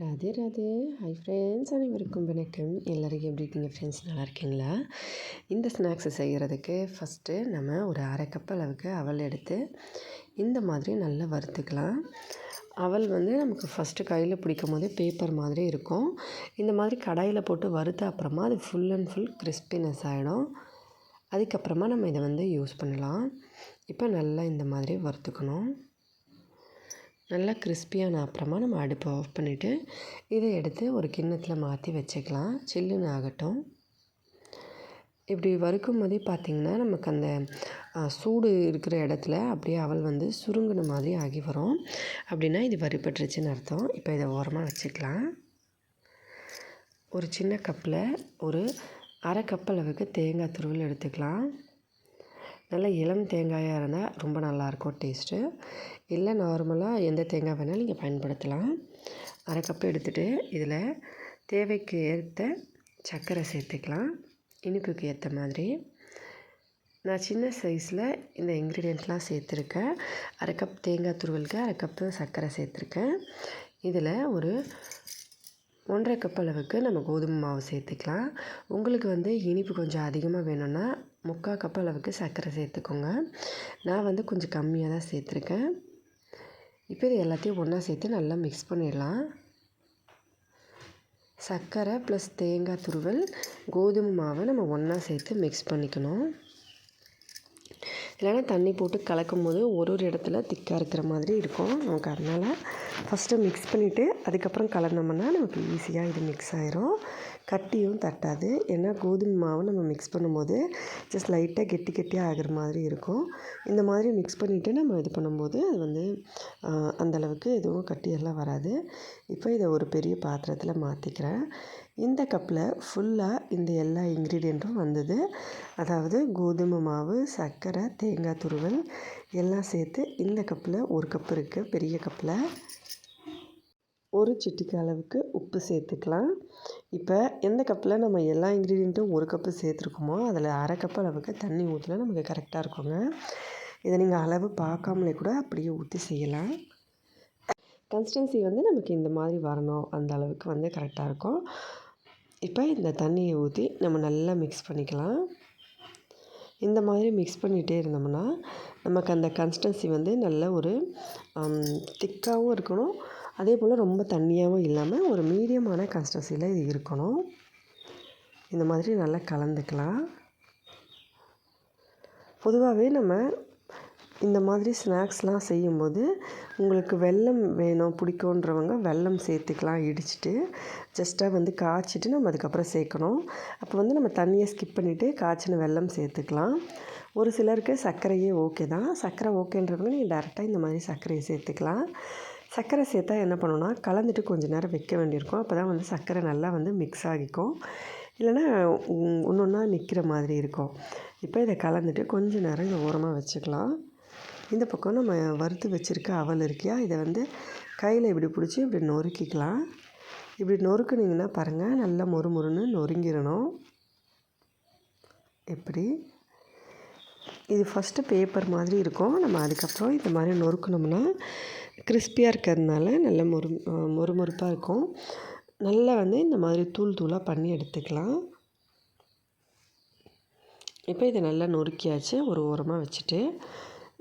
Radhe Radhe. Hi friends அனைவருக்கும் வணக்கம். எல்லோரும் எப்படி இருக்கீங்க ஃப்ரெண்ட்ஸ் நல்லா இருக்கீங்களா? இந்த ஸ்நாக்ஸை செய்கிறதுக்கு ஃபஸ்ட்டு நம்ம ஒரு அரை கப் அளவுக்கு அவல் எடுத்து இந்த மாதிரி நல்லா வறுத்துக்கலாம். அவல் வந்து நமக்கு ஃபஸ்ட்டு கையில் பிடிக்கும் போது பேப்பர் மாதிரி இருக்கும். இந்த மாதிரி கடாயில் போட்டு வறுத்த அப்புறமா அது ஃபுல் அண்ட் ஃபுல் கிறிஸ்பினஸ் ஆகிடும் அதுக்கப்புறமா நம்ம இதை வந்து யூஸ் பண்ணலாம். இப்போ நல்லா இந்த மாதிரி வறுத்துக்கணும். நல்லா கிறிஸ்பியான அப்புறமா நம்ம அடுப்பை ஆஃப் பண்ணிவிட்டு இதை எடுத்து ஒரு கிண்ணத்தில் மாற்றி வச்சுக்கலாம். சில்லுன்னு ஆகட்டும். இப்படி வறுக்கும் போதே பார்த்திங்கன்னா நமக்கு அந்த சூடு இருக்கிற இடத்துல அப்படியே அவள் வந்து சுருங்கின மாதிரி ஆகி வரும். அப்படின்னா இது வறுபட்டுருச்சுன்னு அர்த்தம். இப்போ இதை ஓரமாக வச்சுக்கலாம். ஒரு சின்ன கப்பில் ஒரு அரை கப் அளவுக்கு தேங்காய் துருவல் எடுத்துக்கலாம். நல்லா இளம் தேங்காயாக இருந்தால் ரொம்ப நல்லாயிருக்கும் டேஸ்ட்டு. இல்லை நார்மலாக எந்த தேங்காய் வேணாலும் நீங்கள் பயன்படுத்தலாம். அரை கப்பு எடுத்துகிட்டு இதில் தேவைக்கு ஏற்ற சர்க்கரை சேர்த்துக்கலாம். இனிப்புக்கு ஏற்ற மாதிரி. நான் சின்ன சைஸில் இந்த இன்க்ரீடியண்ட்லாம் சேர்த்துருக்கேன். அரை கப் தேங்காய் துருவலுக்கு அரை கப்பு சர்க்கரை சேர்த்துருக்கேன். இதில் ஒரு ஒன்றரை கப் அளவுக்கு நம்ம கோதுமை மாவு சேர்த்துக்கலாம். உங்களுக்கு வந்து இனிப்பு கொஞ்சம் அதிகமாக வேணும்னா முக்கால் கப் அளவுக்கு சர்க்கரை சேர்த்துக்கோங்க. நான் வந்து கொஞ்சம் கம்மியாக தான் சேர்த்துருக்கேன். இப்போ இது எல்லாத்தையும் ஒன்றா சேர்த்து நல்லா மிக்ஸ் பண்ணிடலாம். சர்க்கரை ப்ளஸ் தேங்காய் துருவல் கோதுமை மாவை நம்ம ஒன்றா சேர்த்து மிக்ஸ் பண்ணிக்கணும். இல்லைன்னா தண்ணி போட்டு கலக்கும் போது ஒரு ஒரு இடத்துல திக்காக இருக்கிற மாதிரி இருக்கும். நமக்கு அதனால் ஃபஸ்ட்டு மிக்ஸ் பண்ணிவிட்டு அதுக்கப்புறம் கலந்தோம்னா நமக்கு ஈஸியாக இது மிக்ஸ் ஆயிரும். கட்டியும் தட்டாது. ஏன்னா கோதுமை மாவு நம்ம மிக்ஸ் பண்ணும்போது ஜஸ்ட் லைட்டாக கெட்டி கெட்டியாக ஆகிற மாதிரி இருக்கும். இந்த மாதிரி மிக்ஸ் பண்ணிவிட்டு நம்ம இது பண்ணும்போது அது வந்து அந்தளவுக்கு எதுவும் கட்டியெல்லாம் வராது. இப்போ இதை ஒரு பெரிய பாத்திரத்தில் மாற்றிக்கிறேன் இந்த கப்பில் ஃபுல்லாக இந்த எல்லா இன்க்ரீடியண்ட்டும் வந்தது. அதாவது கோதுமை மாவு சர்க்கரை தேங்காய் துருவல் எல்லாம் சேர்த்து இந்த கப்பில் ஒரு கப் இருக்குது பெரிய கப்பில் ஒரு சிட்டிக்கு அளவுக்கு உப்பு சேர்த்துக்கலாம். இப்போ எந்த கப்பில் நம்ம எல்லா இன்க்ரீடியண்ட்டும் ஒரு கப்பு சேர்த்துருக்கோமோ அதில் அரை கப்பு அளவுக்கு தண்ணி ஊற்றினா நமக்கு கரெக்டாக இருக்குங்க. இதை நீங்கள் அளவு பார்க்காமலே கூட அப்படியே ஊற்றி செய்யலாம். கன்சிஸ்டன்சி வந்து நமக்கு இந்த மாதிரி வரணும். அந்த அளவுக்கு வந்து கரெக்டாக இருக்கும். இப்போ இந்த தண்ணியை ஊற்றி நம்ம நல்லா மிக்ஸ் பண்ணிக்கலாம். இந்த மாதிரி மிக்ஸ் பண்ணிகிட்டே இருந்தோம்னா நமக்கு அந்த கன்சிஸ்டன்சி வந்து நல்ல ஒரு திக்காகவும் இருக்கணும். அதே போல் ரொம்ப தண்ணியாகவும் இல்லாமல் ஒரு மீடியமான கன்சிஸ்டன்சியில் இது இருக்கணும். இந்த மாதிரி நல்லா கலந்துக்கலாம். பொதுவாகவே நம்ம இந்த மாதிரி ஸ்நாக்ஸ்லாம் செய்யும்போது உங்களுக்கு வெல்லம் வேணும் பிடிக்குன்றவங்க வெல்லம் சேர்த்துக்கலாம் இடிச்சிட்டு ஜஸ்ட்டாக வந்து காய்ச்சிட்டு நம்ம அதுக்கப்புறம் சேர்க்கணும். அப்போ வந்து நம்ம தண்ணியை ஸ்கிப் பண்ணிவிட்டு காய்ச்சின வெல்லம் சேர்த்துக்கலாம். ஒரு சிலருக்கு சர்க்கரையே ஓகே தான். சர்க்கரை ஓகேன்றவங்க நீங்கள் டேரெக்டாக இந்த மாதிரி சர்க்கரையை சேர்த்துக்கலாம். சர்க்கரை சேர்த்தா என்ன பண்ணணும்னா கலந்துட்டு கொஞ்சம் நேரம் வைக்க வேண்டியிருக்கும். அப்போ தான் வந்து சர்க்கரை நல்லா வந்து மிக்ஸ் ஆகிக்கும். இல்லைன்னா ஒன்று ஒன்றா நிற்கிற மாதிரி இருக்கும். இப்போ இதை கலந்துட்டு கொஞ்சம் நேரம் இதை ஓரமாக வச்சுக்கலாம். இந்த பக்கம் நம்ம வறுத்து வச்சுருக்க அவல் இருக்கியா இதை வந்து கையில் இப்படி பிடிச்சி இப்படி நொறுக்கிக்கலாம். இப்படி நொறுக்குனிங்கன்னா பாருங்கள் நல்லா மொறு மொறுன்னு நொறுங்கிடணும். எப்படி? இது ஃபஸ்ட்டு பேப்பர் மாதிரி இருக்கும். நம்ம அதுக்கப்புறம் இந்த மாதிரி நொறுக்கணும்னா கிறிஸ்பியாக இருக்கிறதுனால நல்ல மொறு மொறுமொறுப்பாக இருக்கும். நல்லா வந்து இந்த மாதிரி தூள் தூளாக பண்ணி எடுத்துக்கலாம். இப்போ இதை நல்லா நொறுக்கியாச்சு ஒரு ஓரமாக வச்சுட்டு.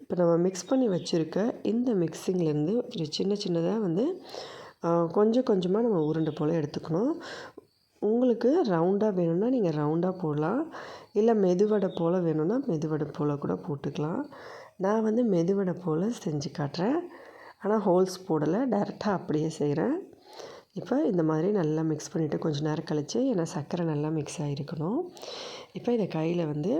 இப்போ நம்ம மிக்ஸ் பண்ணி வச்சுருக்க இந்த மிக்ஸிங்லேருந்து ஒரு சின்ன சின்னதாக வந்து கொஞ்சம் கொஞ்சமாக நம்ம உருண்டை போல் எடுத்துக்கணும். உங்களுக்கு ரவுண்டாக வேணும்னா நீங்கள் ரவுண்டாக போடலாம். இல்லை மெதுவடை போல் வேணும்னா மெதுவடை போல் கூட போட்டுக்கலாம். நான் வந்து மெதுவடை போல் செஞ்சு காட்டுறேன். ஆனால் ஹோல்ஸ் போடலை. டேரெக்டாக அப்படியே செய்கிறேன். இப்போ இந்த மாதிரி நல்லா மிக்ஸ் பண்ணிவிட்டு கொஞ்சம் நேரம் கழித்து ஏன்னா சர்க்கரை நல்லா மிக்ஸ் ஆகிருக்கணும். இப்போ இதை கையில் வந்து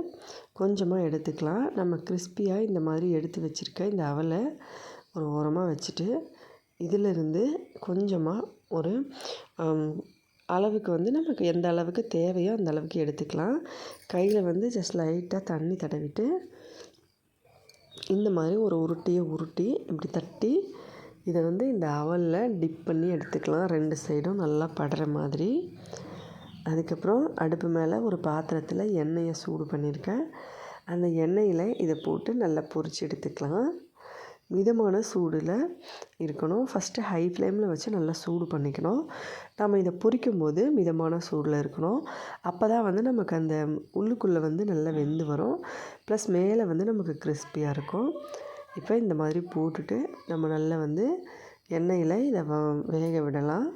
கொஞ்சமாக எடுத்துக்கலாம். நம்ம கிறிஸ்பியாக இந்த மாதிரி எடுத்து வச்சுருக்க இந்த அவலை ஒரு ஓரமாக வச்சுட்டு இதிலிருந்து கொஞ்சமாக ஒரு அளவுக்கு வந்து நமக்கு எந்த அளவுக்கு தேவையோ அந்த அளவுக்கு எடுத்துக்கலாம். கையில் வந்து ஜஸ்ட் லைட்டாக தண்ணி தடவிட்டு இந்த மாதிரி ஒரு உருட்டியை உருட்டி இப்படி தட்டி இதை வந்து இந்த அவலில் டிப் பண்ணி எடுத்துக்கலாம். ரெண்டு சைடும் நல்லா படுற மாதிரி. அதுக்கப்புறம் அடுப்பு மேலே ஒரு பாத்திரத்தில் எண்ணெயை சூடு பண்ணியிருக்கேன். அந்த எண்ணெயில் இதை போட்டு நல்லா பொரித்து எடுத்துக்கலாம். மிதமான சூடில் இருக்கணும். ஃபஸ்ட்டு ஹை ஃப்ளேமில் வச்சு நல்லா சூடு பண்ணிக்கணும். நம்ம இதை பொரிக்கும்போது மிதமான சூடில் இருக்கணும். அப்போ தான் வந்து நமக்கு அந்த உள்ளுக்குள்ளே வந்து நல்லா வெந்து வரும். ப்ளஸ் மேலே வந்து நமக்கு கிறிஸ்பியாக இருக்கும். இப்போ இந்த மாதிரி போட்டுட்டு நம்ம நல்லா வந்து எண்ணெயில் இதை வேக விடலாம்.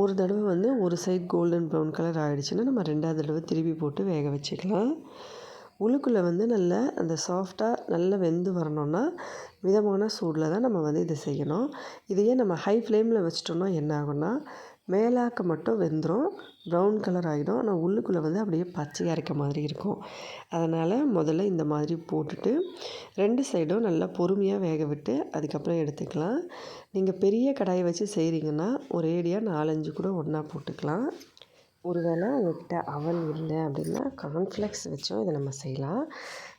ஒரு தடவை வந்து ஒரு சைட் கோல்டன் ப்ரௌன் கலர் ஆகிடுச்சின்னா நம்ம ரெண்டாவது தடவை திருப்பி போட்டு வேக வச்சுக்கலாம். உள்ளுக்குள்ளே வந்து நல்லா அந்த சாஃப்டாக நல்லா வெந்து வரணுன்னா மிதமான சூடில் தான் நம்ம வந்து இதை செய்யணும். இதையே நம்ம ஹை ஃப்ளேமில் வச்சிட்டோம்னா என்ன ஆகும்னா மேலாக்க மட்டும் வெந்துடும் ப்ரௌன் கலர் ஆகிடும் ஆனால் உள்ளுக்குள்ளே வந்து அப்படியே பச்சையாக இருக்க மாதிரி இருக்கும். அதனால் முதல்ல இந்த மாதிரி போட்டுட்டு ரெண்டு சைடும் நல்லா பொறுமையாக வேக விட்டு அதுக்கப்புறம் எடுத்துக்கலாம். நீங்கள் பெரிய கடாயை வச்சு செய்கிறீங்கன்னா ஒரேடியாக நாலஞ்சு கூட ஒன்றா போட்டுக்கலாம். ஒரு வேளை உங்கள்கிட்ட அவல் இல்லை அப்படின்னா கார்ன்ஃப்ளெக்ஸ் வச்சும் இதை நம்ம செய்யலாம்.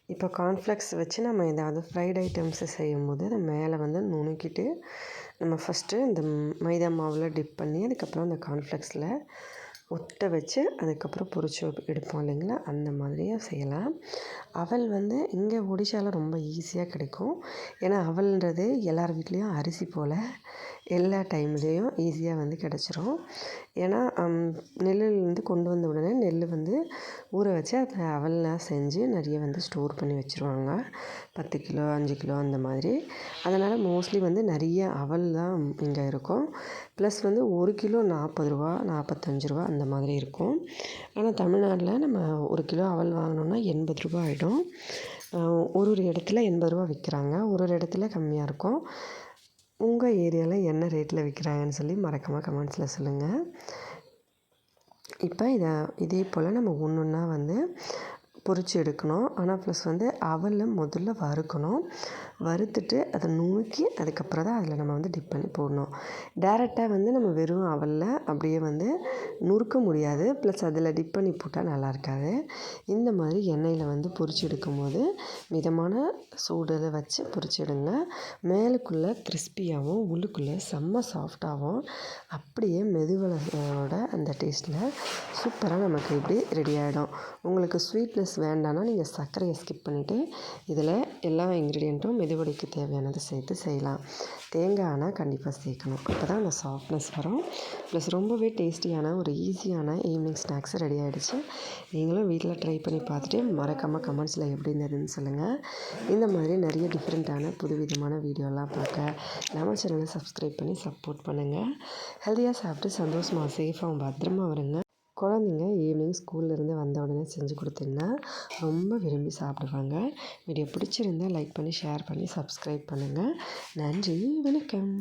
இப்போ கார்ன்ஃப்ளெக்ஸ் வச்சு நம்ம ஏதாவது ஃப்ரைட் ஐட்டம்ஸை செய்யும்போது அதை மேலே வந்து நுணுக்கிட்டு நம்ம ஃபஸ்ட்டு இந்த மைதா மாவில் டிப் பண்ணி அதுக்கப்புறம் அந்த கார்ன்ஃப்ளெக்ஸில் ஒட்ட வச்சு அதுக்கப்புறம் பொறிச்சு எடுப்போம் இல்லைங்களா? அந்த மாதிரியே செய்யலாம். அவல் வந்து இங்கே ஒடிஷாவில் ரொம்ப ஈஸியாக கிடைக்கும். ஏன்னா அவல்ன்றது எல்லார் வீட்லேயும் அரிசி போல் எல்லா டைம்லேயும் ஈஸியாக வந்து கிடச்சிரும். ஏன்னா நெல்லுலேருந்து கொண்டு வந்த உடனே நெல் வந்து ஊற வச்சு அதை அவல்லாம் செஞ்சு நிறைய வந்து ஸ்டோர் பண்ணி வச்சுருவாங்க. பத்து கிலோ அஞ்சு கிலோ அந்த மாதிரி. அதனால் மோஸ்ட்லி வந்து நிறைய அவல் தான் இங்கே இருக்கும். ப்ளஸ் வந்து ஒரு கிலோ நாற்பது ரூபா நாற்பத்தஞ்சு ரூபா அந்த மாதிரி இருக்கும். ஆனால் தமிழ்நாட்டில் நம்ம ஒரு கிலோ அவல் வாங்கினோன்னா எண்பது ரூபா ஆகிடும் ஒரு ஒரு இடத்துல எண்பது ரூபா விற்கிறாங்க ஒரு ஒரு இடத்துல கம்மியாக இருக்கும். உங்கள் ஏரியாவில் என்ன ரேட்டில் விற்கிறாங்கன்னு சொல்லி மறக்காமல் கமெண்ட்ஸில் சொல்லுங்கள் இப்போ இதை இதே போல் நம்ம ஒன்று ஒன்றா வந்து பொரித்து எடுக்கணும். ஆனால் ப்ளஸ் வந்து அவலை முதல்ல வறுக்கணும். வறுத்துட்டு அதை நுணுக்கி அதுக்கப்புறம் தான் அதில் நம்ம வந்து டிப் பண்ணி போடணும். டேரெக்டாக வந்து நம்ம வெறும் அவலில் அப்படியே வந்து நுறுக்க முடியாது. ப்ளஸ் அதில் டிப் பண்ணி போட்டால் நல்லா இருக்காது. இந்த மாதிரி எண்ணெயில் வந்து பொரிச்சு எடுக்கும்போது மிதமான சூடில் வச்சு பொரிச்சு மேலுக்குள்ளே கிறிஸ்பியாகவும் உள்ளுக்குள்ளே செம்ம சாஃப்டாகவும் அப்படியே மெதுவளோட அந்த டேஸ்ட்டில் சூப்பராக நமக்கு இப்படி ரெடி ஆகிடும் உங்களுக்கு ஸ்வீட்னஸ் வேண்டாம்னா நீங்கள் சர்க்கரையை ஸ்கிப் பண்ணிவிட்டு இதில் எல்லா இன்க்ரீடியண்ட்டும் மெதுவடைக்கு தேவையானதை சேர்த்து செய்யலாம். தேங்காய் ஆனால் கண்டிப்பாக சேர்க்கணும். அப்போ தான் அந்த சாஃப்ட்னஸ் வரும். ப்ளஸ் ரொம்பவே டேஸ்டியான ஒரு ஈஸியான ஈவினிங் ஸ்நாக்ஸ் ரெடி ஆகிடுச்சு நீங்களும் வீட்டில் ட்ரை பண்ணி பார்த்துட்டு மறக்காமல் கமெண்ட்ஸில் எப்படி இருந்ததுன்னு சொல்லுங்கள் இந்த மாதிரி நிறைய டிஃப்ரெண்ட்டான புதுவிதமான வீடியோலாம் பார்க்க நம்ம சேனலை சப்ஸ்கிரைப் பண்ணி சப்போர்ட் பண்ணுங்கள் ஹெல்த்தியாக சாப்பிட்டு சந்தோஷமாக சேஃபாகவும் பத்திரமா வருங்க குழந்தைங்க ஈவினிங் ஸ்கூல்லேருந்து வந்த உடனே செஞ்சு கொடுத்தீங்கன்னா ரொம்ப விரும்பி சாப்பிடுவாங்க. வீடியோ பிடிச்சிருந்தா லைக் பண்ணி ஷேர் பண்ணி சப்ஸ்கிரைப் பண்ணுங்கள் நன்றி வணக்கம்.